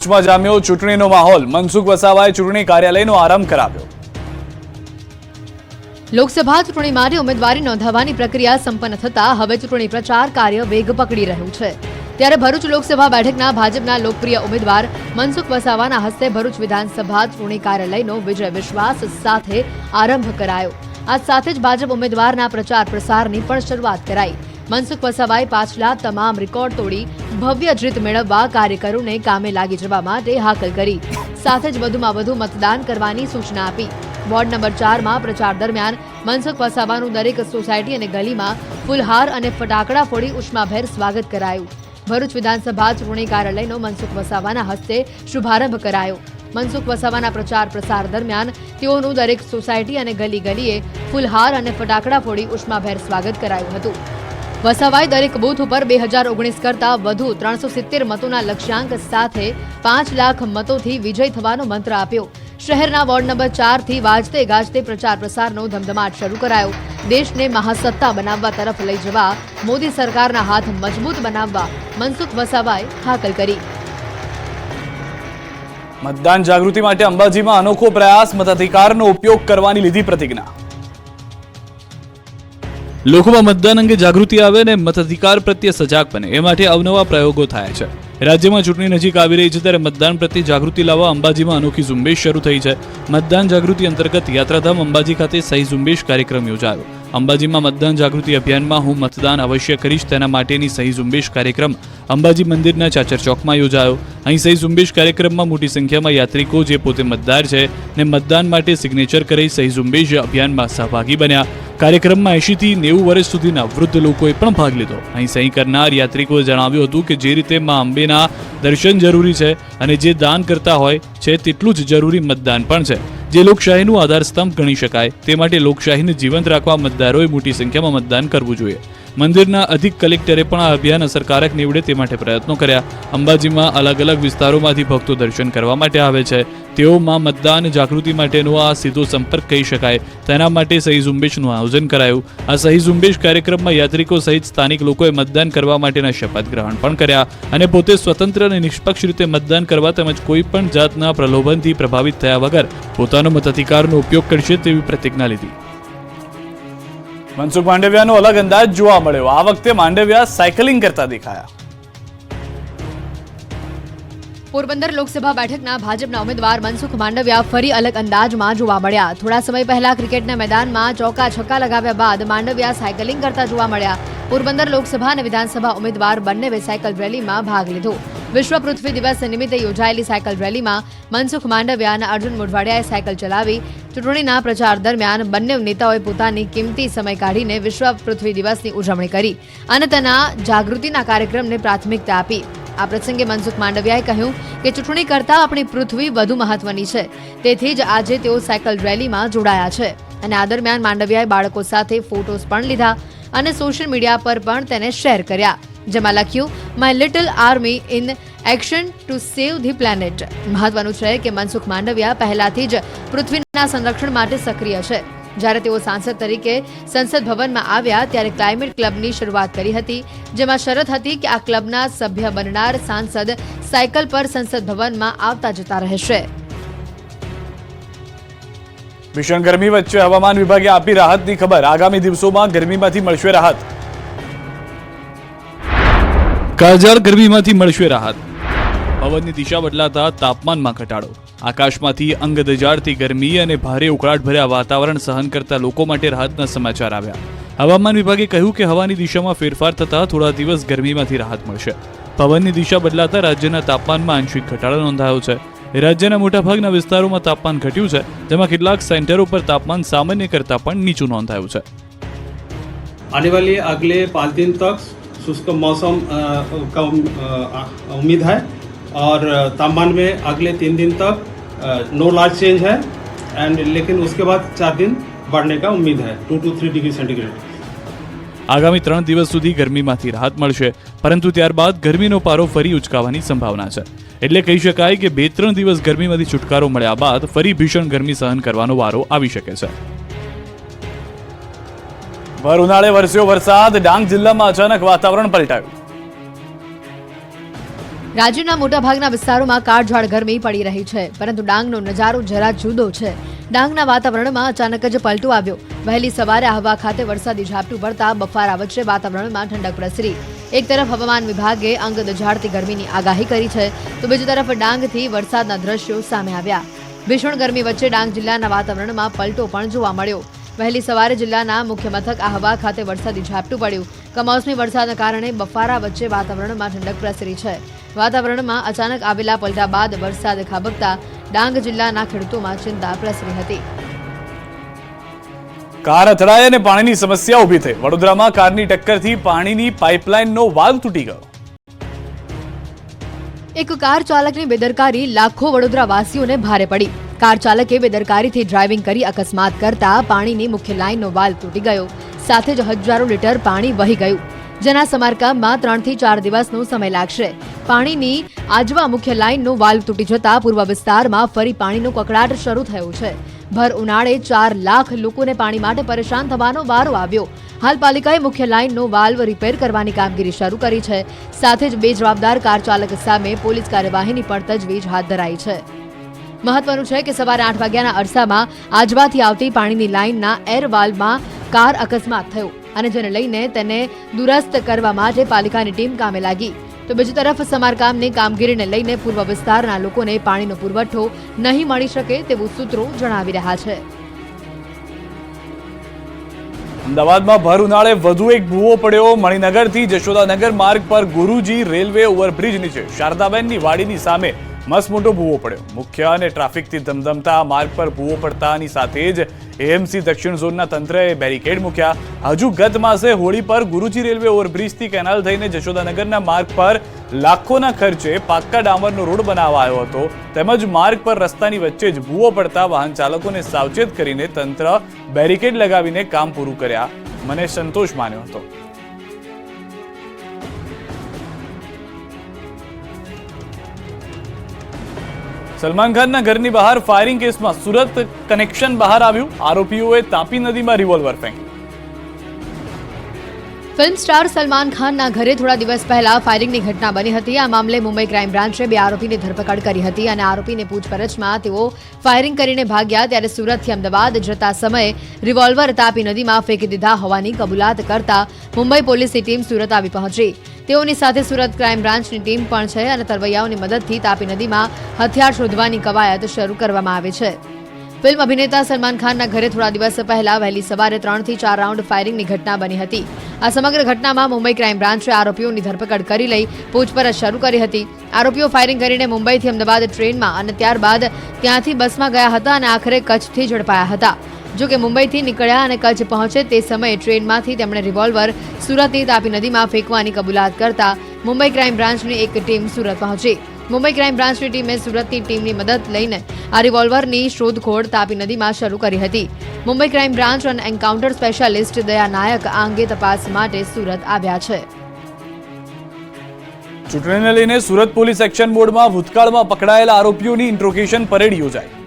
ભરૂચમાં જામ્યો, ચૂંટણીનો માહોલ. મનસુખ વસાવાએ ચૂંટણી કાર્યાલયનો આરંભ કરાવ્યો. લોકસભા ચૂંટણી માટે ઉમેદવારી નોંધાવવાની પ્રક્રિયા સંપન્ન થતા હવે ચૂંટણી પ્રચાર કાર્ય વેગ પકડી રહ્યું છે. ત્યારે ભરૂચ લોકસભા બેઠકના ભાજપના લોકપ્રિય ઉમેદવાર મનસુખ વસાવાના હસ્તે ભરૂચ વિધાનસભા ચૂંટણી કાર્યાલયનો વિજય વિશ્વાસ સાથે આરંભ કરાયો. આ સાથે જ ભાજપ ઉમેદવારના પ્રચાર પ્રસારની પણ શરૂઆત કરાઈ. મનસુખ વસાવાએ પાછલા તમામ રેકોર્ડ તોડી ભવ્ય જીત મેળવવા કાર્યકરોને કામે લાગી જવા માટે હાકલ કરી. સાથે જ વધુમાં વધુ મતદાન કરવાની સૂચના આપી. વોર્ડ નંબર ચારમાં પ્રચાર દરમિયાન મનસુખ વસાવાનું દરેક સોસાયટી અને ગલીમાં ફૂલહાર અને ફટાકડા ફોડી ઉષ્માભેર સ્વાગત કરાયું. ભરૂચ વિધાનસભા ચૂંટણી કાર્યાલયનો મનસુખ વસાવાના હસ્તે શુભારંભ કરાયો. મનસુખ વસાવાના પ્રચાર પ્રસાર દરમિયાન તેઓનું દરેક સોસાયટી અને ગલી ગલીએ ફૂલહાર અને ફટાકડા ફોડી ઉષ્માભેર સ્વાગત કરાયું હતું. વસાવાએ દરેક બૂથ ઉપર બે હજાર ઓગણીસ કરતા વધુ ત્રણસો સિત્તેર મતોના લક્ષ્યાંક સાથે પાંચ લાખ મતોથી વિજય થવાનો મંત્ર આપ્યો. શહેરના વોર્ડ નંબર ચારથી વાજતે ગાજતે પ્રચાર પ્રસારનો ધમધમાટ શરૂ કરાયો. દેશને મહાસત્તા બનાવવા તરફ લઈ જવા મોદી સરકારના હાથ મજબૂત બનાવવા મનસુખ વસાવાએ હાકલ કરી. મતદાન જાગૃતિ માટે અંબાજીમાં અનોખો પ્રયાસ, મતાધિકારનો ઉપયોગ કરવાની લીધી પ્રતિજ્ઞા. લોકોમાં મતદાન અંગે જાગૃતિ આવે અને મતાધિકાર પ્રત્યે સજાગ બને. એ માટે અવનવા પ્રયોગો થાય છે. રાજ્યમાં ચૂંટણી નજીક આવી રહી છે ત્યારે મતદાન પ્રત્યે જાગૃતિ લાવવા અંબાજીમાં અનોખી ઝુંબેશ શરૂ થઈ છે. મતદાન જાગૃતિ અંતર્ગત યાત્રાધામ અંબાજી ખાતે સહી ઝુંબેશ કાર્યક્રમ યોજાયો. અંબાજીમાં મતદાન જાગૃતિ અભિયાનમાં હું મતદાન અવશ્ય કરીશ. તેના માટેની સહી ઝુંબેશ કાર્યક્રમ અંબાજી મંદિરના ચાચર ચોકમાં યોજાયો. અહીં સહી ઝુંબેશ કાર્યક્રમમાં મોટી સંખ્યામાં યાત્રિકો જે પોતે મતદાર છે ને મતદાન માટે સિગ્નેચર કરી સહી ઝુંબેશ અભિયાનમાં સહભાગી બન્યા. કાર્યક્રમમાં એંશીથી નેવું વર્ષ સુધીના વૃદ્ધ લોકોએ પણ ભાગ લીધો. અહીં સહી કરનાર યાત્રિકોએ જણાવ્યું હતું કે જે રીતે મા અંબેના દર્શન જરૂરી છે અને જે દાન કરતા હોય છે તેટલું જ જરૂરી મતદાન પણ છે. જે લોકશાહીનું આધારસ્તંભ ગણી શકાય. તે માટે લોકશાહીને જીવંત રાખવા મતદારોએ મોટી સંખ્યામાં મતદાન કરવું જોઈએ. મંદિરના અધિક કલેક્ટરે પણ આ અભિયાન અસરકારક નીવડે તે માટે પ્રયત્નો કર્યા. અંબાજીમાં અલગ અલગ વિસ્તારોમાંથી ભક્તો દર્શન કરવા માટે આવે છે. તેઓમાં મતદાન જાગૃતિ માટેનો આ સીધો સંપર્ક કહી શકાય. તેના માટે સહી ઝુંબેશનું આયોજન કરાયું. આ સહી ઝુંબેશ કાર્યક્રમમાં યાત્રિકો સહિત સ્થાનિક લોકોએ મતદાન કરવા માટેના શપથ ગ્રહણ પણ કર્યા અને પોતે સ્વતંત્ર અને નિષ્પક્ષ રીતે મતદાન કરવા તેમજ કોઈ પણ જાતના પ્રલોભનથી પ્રભાવિત થયા વગર પોતાનો મતાધિકારનો ઉપયોગ કરશે તેવી પ્રતિજ્ઞા લીધી. મનસુખ માંડવિયાનો અલગ અંદાજ જોવા મળ્યો. આ વખતે માંડવિયા સાયકલિંગ કરતા દેખાયા. પોરબંદર લોકસભા બેઠકના ભાજપના ઉમેદવાર મનસુખ માંડવિયા ફરી અલગ અંદાજમાં જોવા મળ્યા. થોડા સમય પહેલા ક્રિકેટના મેદાનમાં ચોકા છક્કા લગાવ્યા બાદ માંડવિયા સાયકલિંગ કરતા જોવા મળ્યા. પોરબંદર લોકસભા અને વિધાનસભા ઉમેદવાર બંનેએ સાયકલ રેલીમાં ભાગ લીધો. વિશ્વ પૃથ્વી દિવસ નિમિત્તે યોજાયેલી સાયકલ રેલીમાં મનસુખ માંડવિયા અને અર્જુન મોઢવાડિયાએ સાયકલ ચલાવી. ચૂંટણીના પ્રચાર દરમિયાન બંને નેતાઓએ પોતાની કિંમતી સમય કાઢીને વિશ્વ પૃથ્વી દિવસની ઉજવણી કરી અને તેના જાગૃતિના કાર્યક્રમને પ્રાથમિકતા આપી. આ પ્રસંગે મનસુખ માંડવિયાએ કહ્યું કે ચૂંટણી કરતાં આપણી પૃથ્વી વધુ મહત્વની છે. તેથી જ આજે તેઓ સાયકલ રેલીમાં જોડાયા છે. અને આ દરમિયાન માંડવિયાએ બાળકો સાથે ફોટોસ પણ લીધા અને સોશિયલ મીડિયા પર પણ તેને શેર કર્યા. જેમાં લખ્યું my little army in action to save the planet મહત્વનું છે કે મનસુખ માંડવિયા પહેલાથી જ પૃથ્વીના સંરક્ષણ માટે સક્રિય છે. જ્યારે તેઓ સાંસદ તરીકે સંસદ ભવનમાં આવ્યા ત્યારે ક્લાઇમેટ ક્લબની શરૂઆત કરી હતી જેમાં શરત હતી કે આ ક્લબના સભ્ય બનનાર સાંસદ સાયકલ પર સંસદ ભવનમાં આવતા જતા રહેશે. ભીષણ ગરમી વચ્ચે હવામાન વિભાગે આપી રાહતની ખબર. આગામી દિવસોમાં ગરમીમાંથી મળશે રાહત. કાળઝાળ ગરમીમાંથી મળશે રાહત. પવનની દિશા બદલાતા તાપમાનમાં ઘટાડો. આકાશમાંથી અંગ દજાડતી ગરમી અને ભારે ઉકળાટભર્યા વાતાવરણ સહન કરતા લોકો માટે રાહતના સમાચાર આવ્યા હવામાન વિભાગે કહ્યું કે હવાની દિશામાં ફેરફાર થતા થોડા દિવસ ગરમીમાંથી રાહત મળશે પવનની દિશા બદલાતા રાજ્યના તાપમાનમાં આંશિક ઘટાડો નોંધાયો છે રાજ્યના મોટાભાગના વિસ્તારોમાં તાપમાન ઘટ્યું છે જેમાં કેટલાક સેન્ટરો પર તાપમાન સામાન્ય કરતાં પણ નીચું નોંધાયું છે आने वाले अगले पाँच दिन तक शुष्क मौसम अ, का उम- अ, उम्मीद है और अ, तापमान में अगले तीन दिन तक नो लार्ज चेंज है एंड लेकिन उसके बाद चार दिन बढ़ने का उम्मीद है two to three degree centigrade આગામી ત્રણ દિવસ સુધી ગરમીમાંથી રાહત મળશે પરંતુ ત્યારબાદ ગરમીનો પારો ફરી ઉચકાવાની સંભાવના છે એટલે કહી શકાય કે બે ત્રણ દિવસ ગરમીમાંથી છુટકારો મળ્યા બાદ ફરી ભીષણ ગરમી સહન કરવાનો વારો આવી શકે છે ભર ઉનાળે વરસ્યો વરસાદ ડાંગ જિલ્લામાં અચાનક વાતાવરણ પલટાયું રાજ્યના મોટાભાગના વિસ્તારોમાં કાળઝાળ ગરમી પડી રહી છે, પરંતુ ડાંગનો નજારો જરા જુદો છે. ડાંગના વાતાવરણમાં અચાનક જ પલટો આવ્યો. વહેલી સવારે આહવા ખાતે વરસાદી ઝાપટું પડતા બફારા વચ્ચે વાતાવરણમાં ઠંડક પ્રસરી. એક તરફ હવામાન વિભાગે અંગ દઝાડતી ગરમીની આગાહી કરી છે, તો બીજી તરફ ડાંગથી વરસાદના દ્રશ્યો સામે આવ્યા. ભીષણ ગરમી વચ્ચે ડાંગ જિલ્લાના વાતાવરણમાં પલટો પણ જોવા મળ્યો. વહેલી સવારે જિલ્લાના મુખ્ય મથક આહવા ખાતે વરસાદી ઝાપટું પડ્યું. કમોસમી વરસાદના કારણે બફારા વચ્ચે વાતાવરણમાં ઠંડક પ્રસરી છે. વાતાવરણમાં અચાનક આવેલા પલટા બાદ વરસાદ ખાબકતા ડાંગ જિલ્લાના ખેડૂતોમાં ચિંતા પ્રસરી હતી. કાર અથડાઈ અને પાણીની સમસ્યા ઊભી થઈ. વડોદરામાં કારની ટક્કરથી પાણીની પાઇપલાઇનનો વાલ્વ તૂટી ગયો. એક કાર ચાલકની બેદરકારી લાખો વડોદરાવાસીઓને ભારે પડી. કાર ચાલકે બેદરકારીથી ડ્રાઇવિંગ કરી અકસ્માત કરતા પાણીની મુખ્ય લાઇનનો વાલ્વ તૂટી ગયો. સાથે જ હજારો લીટર પાણી વહી ગયું. જેના સમારકામમાં ત્રણથી ચાર દિવસનો સમય લાગશે. પાણીની આજવા મુખ્ય લાઇનનો વાલ્વ તૂટી જતા પૂર્વ વિસ્તારમાં ફરી પાણીનો કકડાટ શરૂ થયો છે. ભર ઉનાળે ચાર લાખ લોકોને પાણી માટે પરેશાન થવાનો વારો આવ્યો. હાલ પાલિકાએ મુખ્ય લાઇનનો વાલ્વ રિપેર કરવાની કામગીરી શરૂ કરી છે. સાથે જ બે જવાબદાર કાર ચાલક સામે પોલીસ કાર્યવાહીની પણ તજવીજ હાથ ધરાઈ છે. મહત્વનું છે કે સવારે આઠ વાગ્યાના અરસામાં આજવાથી આવતી પાણીની લાઇનના એર વાલ્વમાં કાર અકસ્માત થયો અને જેને લઈને તેને દુરસ્ત કરવા માટે પાલિકાની ટીમ કામે લાગી. તો બીજી તરફ સમારકામની કામગીરીને લઈને પૂર્વ વિસ્તારના લોકોને પાણીનો પુરવઠો નહીં મળી શકે તેવું સૂત્રો જણાવી રહ્યા છે. અમદાવાદમાં ભર ઉનાળે વધુ એક ભૂવો પડ્યો. મણિનગરથી જશોદાનગર માર્ગ પર ગુરુજી રેલવે ઓવરબ્રિજ નીચે શારદાબેનની વાડીની સામે મસ્ત મોટો ભૂવો પડ્યો. મુખ્ય અને ટ્રાફિકથી ધમધમતા માર્ગ પર ભૂવો પડતાની સાથે જ એએમસી દક્ષિણ ઝોનના તંત્રએ બેરિકેડ મૂક્યા. હજુ ગત માસે હોળી પર ગુરુજી રેલવે ઓવરબ્રિજથી કેનાલ થઈને જશોદાનગરના માર્ગ પર લાખોના ખર્ચે પાક્કા ડામરનો રોડ બનાવાયો હતો. તેમજ માર્ગ પર રસ્તાની વચ્ચે જ ભૂવો પડતા વાહન ચાલકોને સાવચેત કરીને તંત્ર બેરિકેડ લગાવીને કામ પૂરું કર્યા. મને સંતોષ માન્યો હતો. સલમાન ખાનના ઘરની બહાર ફાયરિંગ કેસમાં સુરત કનેક્શન બહાર આવ્યું. આરોપીઓએ તાપી નદીમાં રિવોલ્વર ફેંક્યું ફિલ્મ સ્ટાર સલમાન ખાનના ઘરે થોડા દિવસ પહેલા ફાયરિંગની ઘટના બની હતી. આ મામલે મુંબઈ ક્રાઇમ બ્રાન્ચે બે આરોપીની ધરપકડ કરી હતી અને આરોપીને પૂછપરછમાં તેઓ ફાયરિંગ કરીને ભાગ્યા ત્યારે સુરતથી અમદાવાદ જતા સમયે રિવોલ્વર તાપી નદીમાં ફેંકી દીધા હોવાની કબૂલાત કરતા મુંબઈ પોલીસની ટીમ સુરત આવી પહોંચી. તેઓની સાથે સુરત ક્રાઇમ બ્રાન્ચની ટીમ પણ છે અને તરવૈયાઓની મદદથી તાપી નદીમાં હથિયાર શોધવાની કવાયત શરૂ કરવામાં આવી છે. ફિલ્મ અભિનેતા સલમાન ખાનના ઘરે થોડા દિવસ પહેલા વહેલી સવારે ત્રણથી ચાર રાઉન્ડ ફાયરિંગની ઘટના બની હતી. આ સમગ્ર ઘટનામાં મુંબઈ ક્રાઇમ બ્રાન્ચે આરોપીઓની ધરપકડ કરી લઈ પૂછપરછ શરૂ કરી હતી. આરોપીઓ ફાયરિંગ કરીને મુંબઈથી અમદાવાદ ટ્રેનમાં અને ત્યારબાદ ત્યાંથી બસમાં ગયા હતા અને આખરે કચ્છથી ઝડપાયા હતા. જો કે મુંબઈથી નીકળ્યા અને કચ્છ પહોંચે તે સમયે ટ્રેનમાંથી તેમણે રિવોલ્વર સુરતની તાપી નદીમાં ફેંકવાની કબૂલાત કરતા મુંબઈ ક્રાઇમ બ્રાન્ચની એક ટીમ સુરત પહોંચી. મુંબઈ ક્રાઇમ બ્રાન્ચની ટીમે સુરતની ટીમની મદદ લઈને આ રિવોલ્વરની શોધખોળ તાપી નદીમાં શરૂ કરી હતી. મુંબઈ ક્રાઇમ બ્રાન્ચ અને એન્કાઉન્ટર સ્પેશિયાલિસ્ટ દયા નાયક આ અંગે તપાસ માટે સુરત આવ્યા છે. ચૂંટણીને લઈને સુરત પોલીસ એક્શન બોર્ડમાં ભૂતકાળમાં પકડાયેલા આરોપીઓની ઇન્ટ્રોગેશન પરેડ યોજાઈ.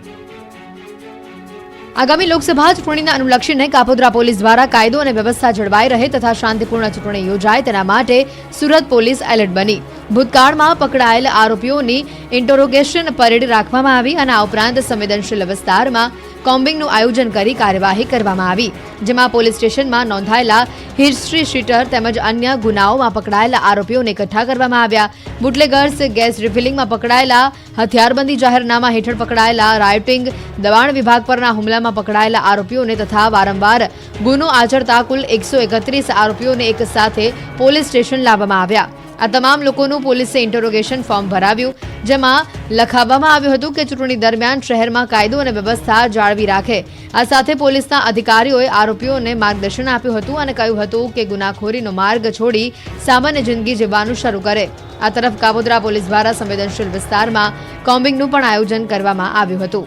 આગામી લોકસભા ચૂંટણીને અનુલક્ષીને કાપોદ્રા પોલીસ દ્વારા કાયદો અને વ્યવસ્થા જળવાઈ રહે તથા શાંતિપૂર્ણ ચૂંટણી યોજાય તેના માટે સુરત પોલીસ એલર્ટ બની. ભૂતકાળમાં પકડાયેલ આરોપીઓની ઇન્ટરોગેશન પરેડ રાખવામાં આવી અને આ ઉપરાંત સંવેદનશીલ વિસ્તારમાં કોમ્બિંગનું આયોજન કરી કાર્યવાહી કરવામાં આવી, જેમાં પોલીસ સ્ટેશનમાં નોંધાયેલા હિસ્ટ્રી શીટર તેમજ અન્ય ગુનાઓમાં પકડાયેલા આરોપીઓને એકઠા કરવામાં આવ્યા. બુટલેગર્સ ગેસ રિફિલિંગમાં પકડાયેલા, હથિયારબંધી જાહેરનામા હેઠળ પકડાયેલા રાયોટિંગ દબાણ વિભાગ પરના હુમલામાં પકડાયેલા આરોપીઓને તથા વારંવાર ગુનો આચરતા કુલ એકસો એકત્રીસ આરોપીઓને એક સાથે પોલીસ સ્ટેશન લાવવામાં આવ્યા. આ તમામ લોકોનું પોલીસે ઇન્ટરોગેશન ફોર્મ ભરાવ્યું, જેમાં લખાવવામાં આવ્યું હતું કે ચૂંટણી દરમિયાન શહેરમાં કાયદો અને વ્યવસ્થા જાળવી રાખે. આ સાથે પોલીસના અધિકારીઓએ આરોપીઓને માર્ગદર્શન આપ્યું હતું અને કહ્યું હતું કે ગુનાખોરીનો માર્ગ છોડી સામાન્ય જિંદગી જીવવાનું શરૂ કરે. આ તરફ કાબોદરા પોલીસ દ્વારા સંવેદનશીલ વિસ્તારમાં કોમ્બિંગનું પણ આયોજન કરવામાં આવ્યું હતું.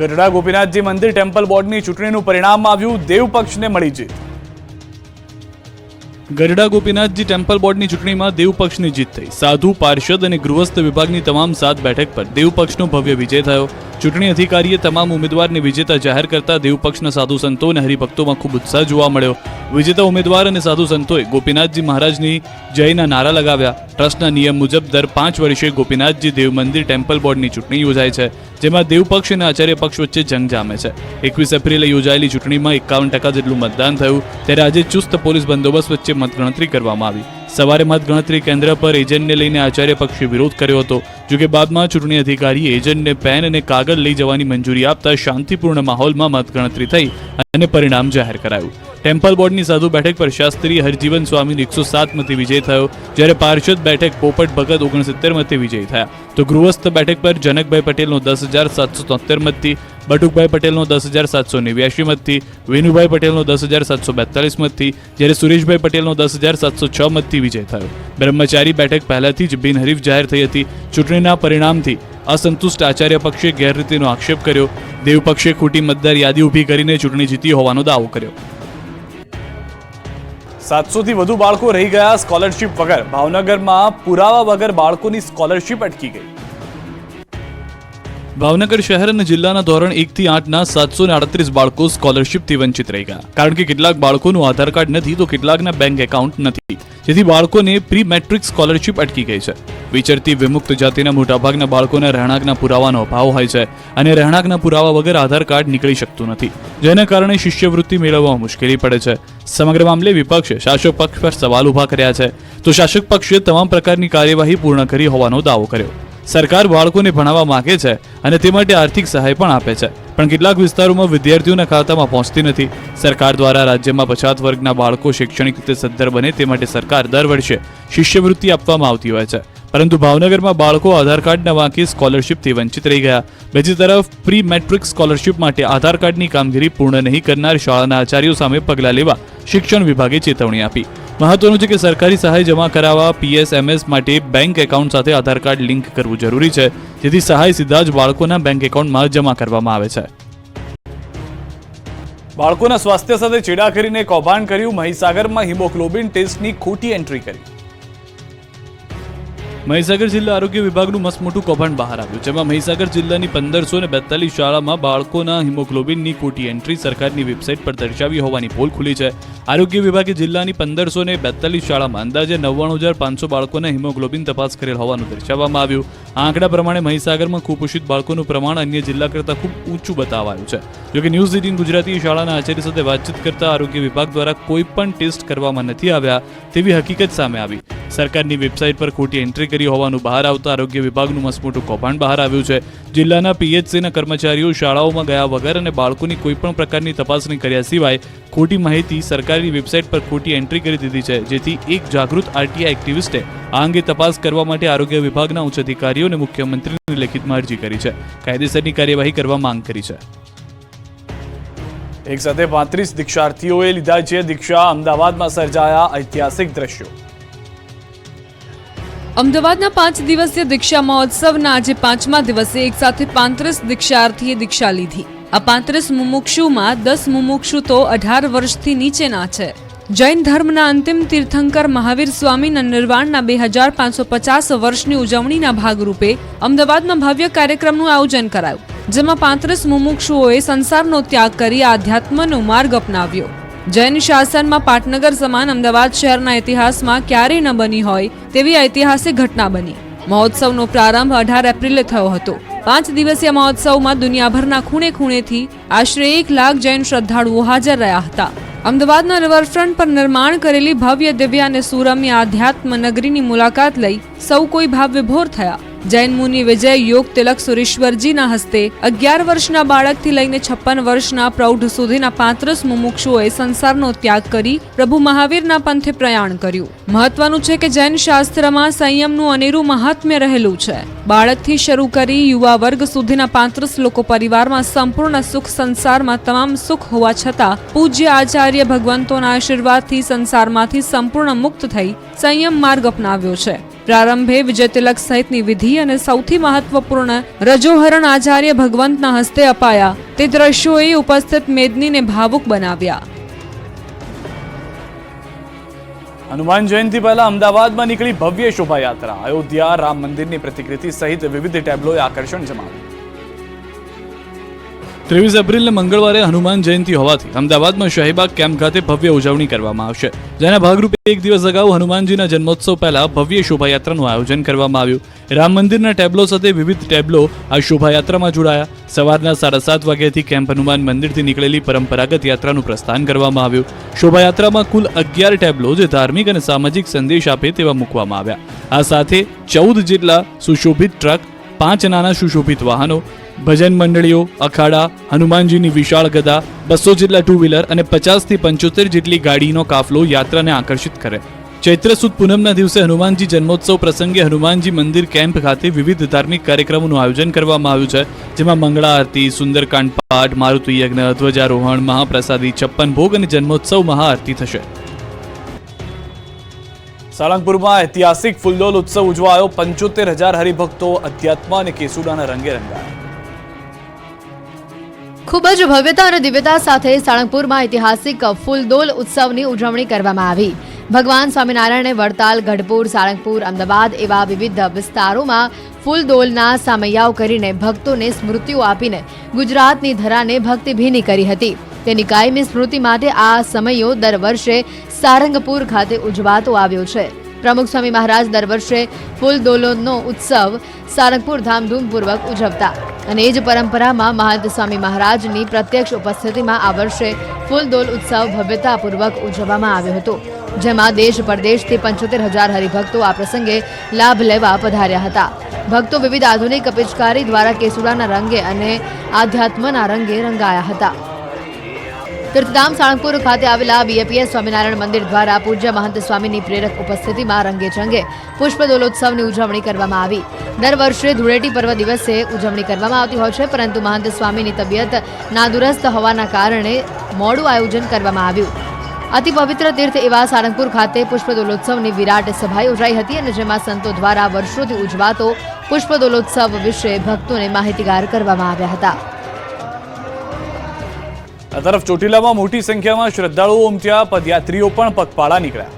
ગઢડા ગોપીનાથજી મંદિર ટેમ્પલ બોર્ડની ચૂંટણીનું પરિણામ આવ્યું દેવ પક્ષને મળી જીત. ગરડા ગોપીનાથજી ટેમ્પલ બોર્ડની ચૂંટણીમાં દેવપક્ષની જીત થઈ. સાધુ, પાર્ષદ અને ગૃહસ્થ વિભાગની તમામ સાત બેઠક પર દેવપક્ષનો ભવ્ય વિજય થયો. ચૂંટણી અધિકારીએ તમામ ઉમેદવારને વિજેતા જાહેર કરતા દેવપક્ષના સાધુ સંતો અને હરિભક્તોમાં ખૂબ ઉત્સાહ જોવા મળ્યો. વિજેતા ઉમેદવાર અને સાધુ સંતોએ ગોપીનાથજી મહારાજની જયના નારા લગાવ્યા. ટ્રસ્ટના નિયમ મુજબ દર પાંચ વર્ષે ગોપીનાથજી દેવ મંદિર ટેમ્પલ બોર્ડની ચૂંટણી યોજાય છે, જેમાં દેવપક્ષ અને આચાર્ય પક્ષ વચ્ચે જંગ જામે છે. એકવીસ એપ્રિલે યોજાયેલી ચૂંટણીમાં એકાવન ટકા જેટલું મતદાન થયું, ત્યારે આજે ચુસ્ત પોલીસ બંદોબસ્ત વચ્ચે મતગણતરી કરવામાં આવી. સવારે મતગણતરી કેન્દ્ર પર એજન્ટને લઈને આચાર્ય પક્ષે વિરોધ કર્યો હતો. જોકે બાદમાં ચૂંટણી અધિકારીએ એજન્ટને પેન અને કાગળ લઈ જવાની મંજૂરી આપતા શાંતિપૂર્ણ માહોલમાં મતગણતરી થઈ અને પરિણામ જાહેર કરાયું. ટેમ્પલ બોર્ડની સાધુ બેઠક પર શાસ્ત્રી હરજીવન સ્વામીનો એકસો સાત વિજય થયો, જ્યારે પાર્ષદ બેઠક પોપટ ભગત ઓગણસિત્તેર વિજય થયા. તો ગૃહસ્થ બેઠક પર જનકભાઈ પટેલનો દસ હજાર સાતસો તોતેર મતથી, બટુકભાઈ પટેલનો દસ હજાર સાતસો નેવ્યાસી મતથી, વિનુભાઈ પટેલનો દસ હજાર સાતસો બેતાલીસ મતથી, જ્યારે સુરેશભાઈ પટેલનો દસ હજાર સાતસો છ મતથી વિજય થયો. બ્રહ્મચારી બેઠક પહેલાથી જ બિનહરીફ જાહેર થઈ હતી. ચૂંટણીના પરિણામથી અસંતુષ્ટ આચાર્ય પક્ષે ગેરરીતિનો આક્ષેપ કર્યો. દેવ પક્ષે ખોટી મતદાર યાદી ઊભી કરીને ચૂંટણી જીતી હોવાનો દાવો કર્યો. સાતસોથી વધુ બાળકો રહી ગયા સ્કોલરશિપ વગર. ભાવનગરમાં પુરાવા વગર બાળકોની સ્કોલરશિપ અટકી ગઈ. ભાવનગર શહેર અને જિલ્લાના ધોરણ એક થી આઠના સાતસો ને આડત્રીસ બાળકો સ્કોલરશિપથી વંચિત રહી ગયા. કારણ કે કેટલાક બાળકોનું આધાર કાર્ડ નથી, તો કેટલાકના બેંક એકાઉન્ટ નથી. જેથી બાળકોને પ્રી મેટ્રિક સ્કોલરશિપ અટકી ગઈ છે. વિચરતી, વિમુક્ત જાતિના મોટાભાગના બાળકોના રહેણાંકના પુરાવાનો અભાવ હોય છે અને રહેણાંકના પુરાવા વગર આધાર કાર્ડ નીકળી શકતું નથી. જેના કારણે શિષ્યવૃત્તિ મેળવવામાં મુશ્કેલી પડે છે. સમગ્ર મામલે વિપક્ષે, શાસક પક્ષ પર સવાલ ઊભા કર્યા છે. તો શાસક પક્ષે તમામ પ્રકારની કાર્યવાહી પૂર્ણ કરી હોવાનો દાવો કર્યો. સરકાર બાળકોને ભણાવવા માંગે છે અને તે માટે આર્થિક સહાય પણ આપે છે. પણ કેટલાક વિસ્તારોમાં વિદ્યાર્થીઓના ખાતામાં પહોંચતી નથી. સરકાર દ્વારા રાજ્યમાં પછાત વર્ગના બાળકો શૈક્ષણિક રીતે સદ્ધર બને તે માટે સરકાર દર વર્ષે શિષ્યવૃત્તિ આપવામાં આવતી હોય છે. પરંતુ ભાવનગરમાં બાળકો આધાર કાર્ડના વાંકી સ્કોલરશિપથી વંચિત રહી ગયા. બીજી તરફ પ્રી મેટ્રિક સ્કોલરશિપ માટે આધાર કાર્ડની કામગીરી પૂર્ણ નહીં કરનાર શાળાના આચાર્યો સામે પગલાં લેવા શિક્ષણ વિભાગે ચેતવણી આપી. મહત્વનું છે કે સરકારી સહાય જમા કરાવવા પીએસએમએસ માટે બેંક એકાઉન્ટ સાથે આધાર કાર્ડ લિંક કરવું જરૂરી છે. જેથી સહાય સીધા જ બાળકોના બેંક એકાઉન્ટમાં જમા કરવામાં આવે છે. બાળકોના સ્વાસ્થ્ય સાથે ચેડા કરીને કૌભાંડ કર્યું મહીસાગરમાં હિમોગ્લોબિન ટેસ્ટની ખોટી એન્ટ્રી કરી. મહીસાગર જિલ્લા આરોગ્ય વિભાગનું મસ્ત મોટું કૌભાંડ બહાર આવ્યું, જેમાં મહીસાગર જિલ્લાની પંદરસો ને બેતાલીસ શાળામાં બાળકોના હિમોગ્લોબિનની ખોટી એન્ટ્રી સરકારની વેબસાઇટ પર દર્શાવી હોવાની પોલ ખુલી છે. આરોગ્ય વિભાગે જિલ્લાની પંદરસો ને બેતાલીસ શાળામાં અંદાજે નવ્વાણું હજાર પાંચસો બાળકોના હિમોગ્લોબિન તપાસ કરેલ હોવાનું દર્શાવવામાં આવ્યું. આ આંકડા પ્રમાણે મહીસાગરમાં કુપોષિત બાળકોનું પ્રમાણ અન્ય જિલ્લા કરતાં ખૂબ ઊંચું બતાવાયું છે. જોકે ન્યૂઝ એટીન ગુજરાતી શાળાના આચાર્ય સાથે વાતચીત કરતા આરોગ્ય વિભાગ દ્વારા કોઈ પણ ટેસ્ટ કરવામાં નથી આવ્યા તેવી હકીકત સામે આવી. સરકારની વેબસાઇટ પર ખોટી એન્ટ્રી કરી હોવાનું બહાર આવતા આરોગ્ય વિભાગનું મસમોટું કૌભાંડ બહાર આવ્યું છે. જિલ્લાના પીએચસીના કર્મચારીઓ શાળાઓમાં ગયા વગર અને બાળકોની કોઈ પણ પ્રકારની તપાસણી કર્યા સિવાય ખોટી માહિતી સરકારની વેબસાઇટ પર ખોટી એન્ટ્રી કરી દીધી છે, જેથી એક જાગૃત આરટીઆઈ એક્ટિવિસ્ટે આ અંગે તપાસ કરવા માટે આરોગ્ય વિભાગના ઉચ્ચ અધિકારીઓને મુખ્યમંત્રીની લેખિતમાં અરજી કરી છે. કાયદેસરની કાર્યવાહી કરવા માંગ કરી છે. એક સાથે પાંત્રીસ દીક્ષાર્થીઓએ લીધા છે દીક્ષા. અમદાવાદમાં સર્જાયા ઐતિહાસિક દ્રશ્યો. અમદાવાદના પાંચ દિવસીય દીક્ષા મહોત્સવના આજે પાંચમા દિવસે એક સાથે પાંત્રીસ દીક્ષાર્થીએ દીક્ષા લીધી. આ પાંત્રીસ મુમુક્ષુમાં દસ મુમુક્ષુ તો અઢાર વર્ષથી નીચેના છે. જૈન ધર્મના અંતિમ તીર્થંકર મહાવીર સ્વામીના નિર્વાણના બે હજાર પાંચસો પચાસ વર્ષની ઉજવણીના ભાગરૂપે અમદાવાદમાં ભવ્ય કાર્યક્રમનું આયોજન કરાયું, જેમાં પાંત્રીસ મુમુક્ષુઓએ સંસારનો ત્યાગ કરી આધ્યાત્મનો માર્ગ અપનાવ્યો. જૈન શાસનમાં પાટનગર સમાન અમદાવાદ શહેરના ઇતિહાસમાં ક્યારેય ન બની હોય તેવી ઐતિહાસિક ઘટના બની. મહોત્સવનો પ્રારંભ અઢાર એપ્રિલે થયો હતો. પાંચ દિવસીય મહોત્સવમાં દુનિયાભરના ખૂણે ખૂણેથી આશરે એક લાખ જૈન શ્રદ્ધાળુઓ હાજર રહ્યા હતા. અમદાવાદના રિવરફ્રન્ટ પર નિર્માણ કરેલી ભવ્ય દિવ્ય અને સુરમ્ય આધ્યાત્મ નગરીની મુલાકાત લઈ સૌ કોઈ ભાવ વિભોર થયા. જૈન મુનિ વિજય યોગ તિલક સુરેશ્વરજીના હસ્તે અગિયાર વર્ષના બાળકથી લઈને છપ્પન વર્ષના પ્રૌઢ સુધીના પાંત્રીસ મુમુક્ષુઓએ સંસારનો ત્યાગ કરી પ્રભુ મહાવીરના પંથે પ્રયાણ કર્યું. મહત્વનું છે કે જૈન શાસ્ત્રમાં સંયમનું અનેરું મહાત્મ્ય રહેલું છે. બાળકથી શરૂ કરી યુવા વર્ગ સુધીના પાંત્રીસ લોકો પરિવારમાં સંપૂર્ણ સુખ સંસારમાં તમામ સુખ હોવા છતાં પૂજ્ય આચાર્ય ભગવંતોના આશીર્વાદથી સંસારમાંથી સંપૂર્ણ મુક્ત થઈ સંયમ માર્ગ અપનાવ્યો છે. પ્રારંભે વિજય તિલક સહિતની વિધિ અને સૌથી મહત્વપૂર્ણ રજોહરણ આચાર્ય ભગવંતના હસ્તે અપાયા. તે દ્રશ્યોએ ઉપસ્થિત મેદનીને ભાવુક બનાવ્યા. હનુમાન જયંતિ પહેલા અમદાવાદમાં નીકળી ભવ્ય શોભાયાત્રા. અયોધ્યા રામ મંદિરની પ્રતિકૃતિ સહિત વિવિધ ટેબ્લોએ આકર્ષણ જમાવ્યું. ત્રેવીસ એપ્રિલને મંગળવારે હનુમાન જયંતિ હોવાથી અમદાવાદમાં શાહીબાગ કેમ્પ ખાતે ભવ્ય ઉજવણી કરવામાં આવશે. જેના ભાગરૂપે એક દિવસ અગાઉ હનુમાનજીના જન્મોત્સવ પહેલા ભવ્ય શોભાયાત્રાનું આયોજન કરવામાં આવ્યું. રામ મંદિરના ટેબ્લો સાથે વિવિધ ટેબ્લો આ શોભાયાત્રામાં જોડાયા. સવારના સાડા સાત વાગ્યાથી કેમ્પ હનુમાન મંદિરથી નીકળેલી પરંપરાગત યાત્રાનું પ્રસ્થાન કરવામાં આવ્યું. શોભાયાત્રામાં કુલ અગિયાર ટેબ્લો જે ધાર્મિક અને સામાજિક સંદેશ આપે તેવા મૂકવામાં આવ્યા. આ સાથે ચૌદ જેટલા સુશોભિત ટ્રક, પાંચ નાના સુશોભિત વાહનો ભજન મંડળીઓ, અખાડા, હનુમાનજીની વિશાળ ગદા, બસો જેટલા ટુ વ્હીલર અને પચાસથી પંચોતેર જેટલી ગાડીનો કાફલો યાત્રાને આકર્ષિત કરે. ચૈત્ર સુદ પૂનમના દિવસે હનુમાનજી જન્મોત્સવ પ્રસંગે હનુમાનજી મંદિર કેમ્પ ખાતે વિવિધ ધાર્મિક કાર્યક્રમોનું આયોજન કરવામાં આવ્યું છે, જેમાં મંગળા આરતી, સુંદરકાંડ પાઠ, મારુતિ યજ્ઞ, ધ્વજારોહણ, મહાપ્રસાદી, છપ્પન ભોગ અને જન્મોત્સવ મહાઆરતી થશે. સાળંગપુરમાં ઐતિહાસિક ફૂલદોલ ઉત્સવ ઉજવાયો પંચોતેર હજાર હરિભક્તો અધ્યાત્મા અને કેસુડાના રંગે રંગાયા ખૂબ જ ભવ્યતા અને દિવ્યતા સાથે સાળંગપુરમાં ઐતિહાસિક ફૂલદોલ ઉત્સવની ઉજવણી કરવામાં આવી. ભગવાન સ્વામિનારાયણે વડતાલ, ગઢપુર, સાળંગપુર, અમદાવાદ એવા વિવિધ વિસ્તારોમાં ફૂલદોલના સામૈયાઓ કરીને ભક્તોને સ્મૃતિઓ આપીને ગુજરાતની ધરાને ભક્તિભીની કરી હતી. તેની કાયમી સ્મૃતિ માટે આ સમયો દર વર્ષે સારંગપુર ખાતે ઉજવાતો આવ્યો છે. પ્રમુખ સ્વામી મહારાજ દર વર્ષે ફૂલદોલોનો ઉત્સવ સારંગપુર ધામધૂમપૂર્વક ઉજવતા અને એ જ પરંપરામાં મહંત સ્વામી મહારાજની પ્રત્યક્ષ ઉપસ્થિતિમાં આ વર્ષે ફૂલદોલ ઉત્સવ ભવ્યતાપૂર્વક ઉજવવામાં આવ્યો હતો, જેમાં દેશ પરદેશથી પંચોતેર હજાર હરિભક્તો આ પ્રસંગે લાભ લેવા પધાર્યા હતા. ભક્તો વિવિધ આધુનિક પિચકારી દ્વારા કેસુડાના રંગે અને આધ્યાત્મના રંગે રંગાયા હતા. તીર્થધામ સાળંગપુર ખાતે આવેલા બીએપીએસ સ્વામિનારાયણ મંદિર દ્વારા પૂજ્ય મહંત સ્વામીની પ્રેરક ઉપસ્થિતિમાં રંગે ચંગે પુષ્પ ઉજવણી કરવામાં આવી. દર વર્ષે ધૂળેટી પર્વ દિવસે ઉજવણી કરવામાં આવતી હોય છે, પરંતુ મહંત સ્વામીની તબિયત નાદુરસ્ત હોવાના કારણે મોડું આયોજન કરવામાં આવ્યું. અતિ પવિત્ર તીર્થ એવા સારંગપુર ખાતે પુષ્પદોલોત્સવની વિરાટ સભા યોજાઈ હતી અને જેમાં સંતો દ્વારા વર્ષોથી ઉજવાતો પુષ્પદોલોત્સવ વિશે ભક્તોને માહિતીગાર કરવામાં આવ્યા હતા. આ તરફ ચોટીલામાં મોટી સંખ્યામાં શ્રદ્ધાળુઓ ઉમટ્યા, પદયાત્રીઓ પણ પગપાળા નીકળ્યા.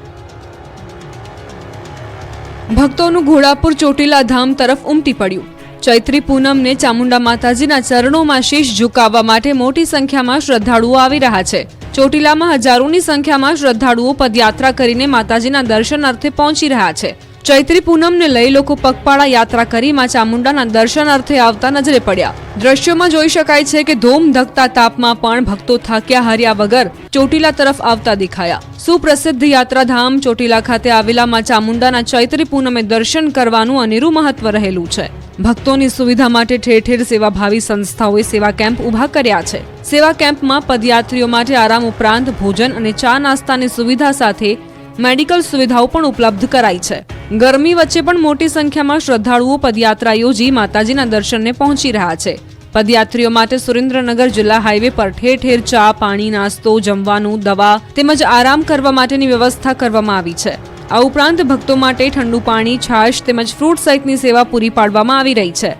ભક્તોનું ઘોડાપુર ચોટીલા ધામ તરફ ઉમટી પડ્યું. ચૈત્રી પૂનમને ચામુંડા માતાજીના ચરણોમાં શીશ ઝુકાવવા માટે મોટી સંખ્યામાં શ્રદ્ધાળુઓ આવી રહ્યા છે. ચોટીલામાં હજારોની સંખ્યામાં શ્રદ્ધાળુઓ પદયાત્રા કરીને માતાજીના દર્શન અર્થે પહોંચી રહ્યા છે. ચૈત્રી પૂનમને લઈ લોકો પગપાળા યાત્રા કરી માં ચામુંડાના દર્શન અર્થે આવતા નજરે પડ્યા. દ્રશ્યોમાં જોઈ શકાય છે કે ધૂમ ધકતા તાપમાં પણ ભક્તો થાક્યા હાર્યા વગર ચોટીલા તરફ આવતા દેખાયા. સુપ્રસિદ્ધ યાત્રાધામ ચોટીલા ખાતે આવેલા માં ચામુંડાના ચૈત્રી પૂનમે દર્શન કરવાનું અનેરું મહત્વ રહેલું છે. ભક્તોની સુવિધા માટે ઠેર ઠેર સેવાભાવી સંસ્થાઓએ સેવા કેમ્પ ઊભા કર્યા છે. સેવા કેમ્પમાં પદયાત્રીઓ માટે આરામ ઉપરાંત ભોજન અને ચા નાસ્તાની સુવિધા સાથે મેડિકલ સુવિધાઓ પણ ઉપલબ્ધ કરાઈ છે. ગરમી વચ્ચે પણ મોટી સંખ્યામાં શ્રદ્ધાળુઓ પદયાત્રા યોજી માતાજીના દર્શનને પહોંચી રહ્યા છે. પદયાત્રીઓ માટે સુરેન્દ્રનગર જિલ્લા હાઈવે પર ઠેર ઠેર ચા, પાણી, નાસ્તો, જમવાનું, દવા તેમજ આરામ કરવા માટેની વ્યવસ્થા કરવામાં આવી છે. આ ઉપરાંત ભક્તો માટે ઠંડુ પાણી, છાશ તેમજ ફ્રૂટ સહિતની સેવા પૂરી પાડવામાં આવી રહી છે.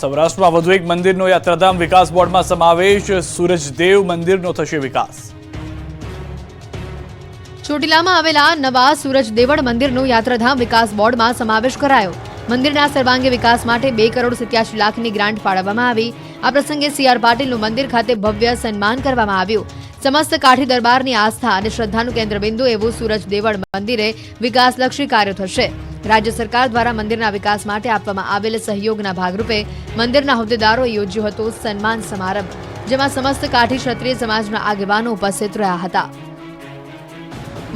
સૌરાષ્ટ્રમાં વધુ એક મંદિરનો યાત્રાધામ વિકાસ બોર્ડમાં સમાવેશ. સૂરજદેવ મંદિરનો થશે વિકાસ. ચોટીલામાં આવેલા નવા સૂરજ દેવળ મંદિરનો યાત્રાધામ વિકાસ બોર્ડમાં સમાવેશ કરાયો. મંદિરના સર્વાંગી વિકાસ માટે બે કરોડ સિત્યાસી લાખની ગ્રાન્ટ ફાળવવામાં આવી. આ પ્રસંગે સીઆર પાટીલનું મંદિર ખાતે ભવ્ય સન્માન કરવામાં આવ્યું. સમસ્ત કાઠી દરબારની આસ્થા અને શ્રદ્ધાનું કેન્દ્રબિંદુ એવું સૂરજ દેવળ મંદિરે વિકાસલક્ષી કાર્યો થશે. રાજ્ય સરકાર દ્વારા મંદિરના વિકાસ માટે આપવામાં આવેલ સહયોગના ભાગરૂપે મંદિરના હોદ્દેદારોએ યોજ્યો હતો સન્માન સમારંભ, જેમાં સમસ્ત કાઠી ક્ષત્રિય સમાજના આગેવાનો ઉપસ્થિત રહ્યા હતા.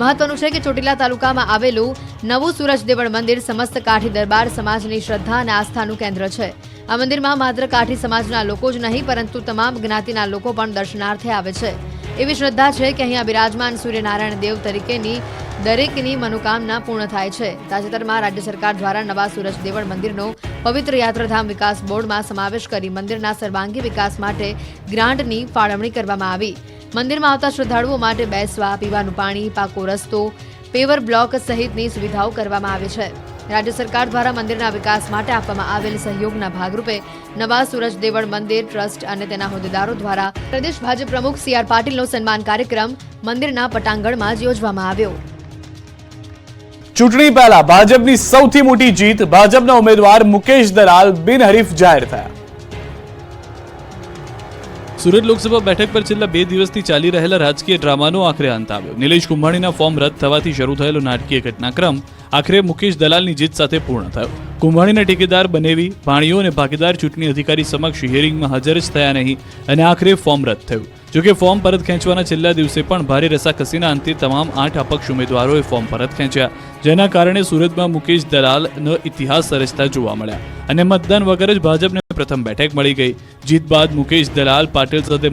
મહત્વનું છે કે ચોટીલા તાલુકામાં આવેલું નવું સૂરજ દેવળ મંદિર સમસ્ત કાઠી દરબાર સમાજની શ્રદ્ધા અને આસ્થાનું કેન્દ્ર છે. આ મંદિરમાં માત્ર કાઠી સમાજના લોકો જ નહીં, પરંતુ તમામ જ્ઞાતિના લોકો પણ દર્શનાર્થે આવે છે. એવી શ્રદ્ધા છે કે અહીંયા બિરાજમાન સૂર્યનારાયણ દેવ તરીકેની દરેકની મનોકામના પૂર્ણ થાય છે. તાજેતરમાં રાજ્ય સરકાર દ્વારા નવા સૂરજ દેવળ મંદિરનો પવિત્ર યાત્રાધામ વિકાસ બોર્ડમાં સમાવેશ કરી મંદિરના સર્વાંગી વિકાસ માટે ગ્રાન્ટની ફાળવણી કરવામાં આવી. મંદિરમાં આવતા શ્રદ્ધાળુઓ માટે બેસવા પીવાનું પાણી, પાકો રસ્તો, પેવર બ્લોક સહિતની સુવિધાઓ કરવામાં આવી છે. રાજ્ય સરકાર દ્વારા મંદિરના વિકાસ માટે આપવામાં આવેલ સહયોગના ભાગરૂપે નવા સૂરજ દેવળ મંદિર, ટ્રસ્ટ અને તેના હોદ્દેદારો દ્વારા પ્રદેશ ભાજપ પ્રમુખ સી આર પાટીલનો સન્માન કાર્યક્રમ મંદિરના પટાંગણમાં જ યોજવામાં આવ્યો. ચૂંટણી પહેલા ભાજપની સૌથી મોટી જીત ભાજપના ઉમેદવાર મુકેશ દલાલ બિનહરીફ જાહેર થયા. સુરત લોકસભા બેઠક પર છેલ્લા બે દિવસથી ચાલી રહેલા રાજકીય ડ્રામાનો આખરે અંત આવ્યો. નિલેશ કુંભાણીના ફોર્મ રદ થવાથી શરૂ થયેલો નાટકીય ઘટનાક્રમ આખરે મુકેશ દલાલની જીત સાથે પૂર્ણ થયો. કુંભાણીના ટેકેદાર બનેવી, ભાણીઓ અને ભાગીદાર ચૂંટણી અધિકારી સમક્ષ હિયરિંગમાં હાજર જ થયા નહીં અને આખરે ફોર્મ રદ થયું. જોકે ફોર્મ પરત ખેંચવાના છેલ્લા દિવસે પણ ભારે રસાકસીના અંતે તમામ આઠ અપક્ષ ઉમેદવારોએ ફોર્મ પરત ખેંચ્યા. જેના કારણે સુરતમાં મુકેશ દલાલનો ઇતિહાસ સર્જતા જોવા મળ્યા. અને મતદાન વગર જ ભાજપને પ્રથમ બેઠક મળી ગઈ. જીત બાદ મુકેશ દલાલ પાટીલ સાથે